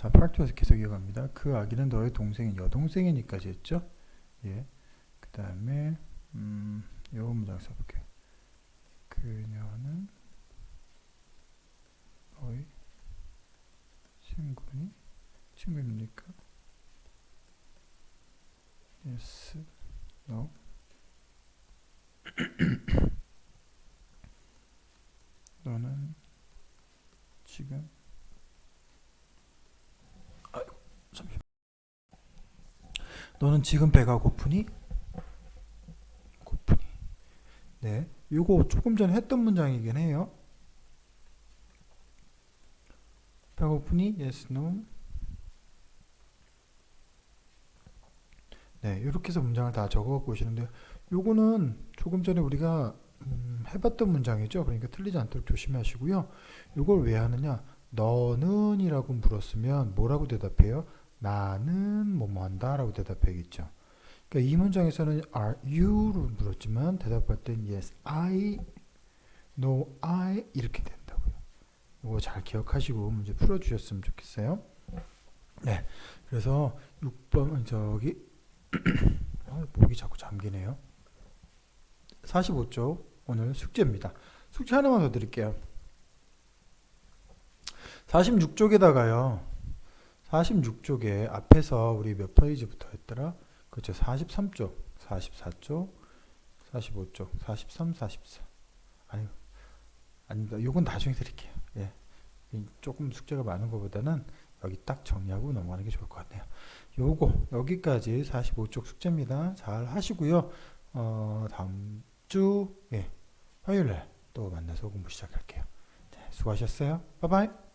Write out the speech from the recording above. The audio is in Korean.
자, 파트에서 계속 이어갑니다. 그 아기는 너의 동생인 여동생이니까지 했죠. 예. 그 다음에 음, 요 문장 써볼게요. 그녀는 너의 친구니? 친구입니까? Yes, no. 너는 지금 아이고 잠시만. 너는 지금 배가 고프니? 고프니. 네, 요거 조금 전에 했던 문장이긴 해요. 배가 고프니? Yes, no. 네, 이렇게 해서 문장을 다 적어갖고 오시는데 요거는 조금 전에 우리가 음, 해봤던 문장이죠. 그러니까 틀리지 않도록 조심하시고요. 요걸 왜 하느냐? 너는 이라고 물었으면 뭐라고 대답해요? 나는 뭐뭐 한다 라고 대답해야겠죠. 그러니까 이 문장에서는 are you로 물었지만 대답할 땐 yes, I, no, I 이렇게 된다고요. 이거 잘 기억하시고 문제 풀어주셨으면 좋겠어요. 네, 그래서 6번 저기 아, 목이 자꾸 잠기네요. 45쪽 오늘 숙제입니다. 숙제 하나만 더 드릴게요. 46쪽에다가요. 46쪽에 앞에서 우리 몇 페이지부터 했더라? 그렇죠. 43쪽, 44쪽, 45쪽, 43, 44. 아니, 아닙니다. 요건 나중에 드릴게요. 예. 이 조금 숙제가 많은 것보다는 여기 딱 정리하고 넘어가는 게 좋을 것 같네요. 요거 여기까지 45쪽 숙제입니다. 잘 하시고요. 어, 다음 주 예, 화요일에 또 만나서 공부 시작할게요. 네, 수고하셨어요. 바이바이.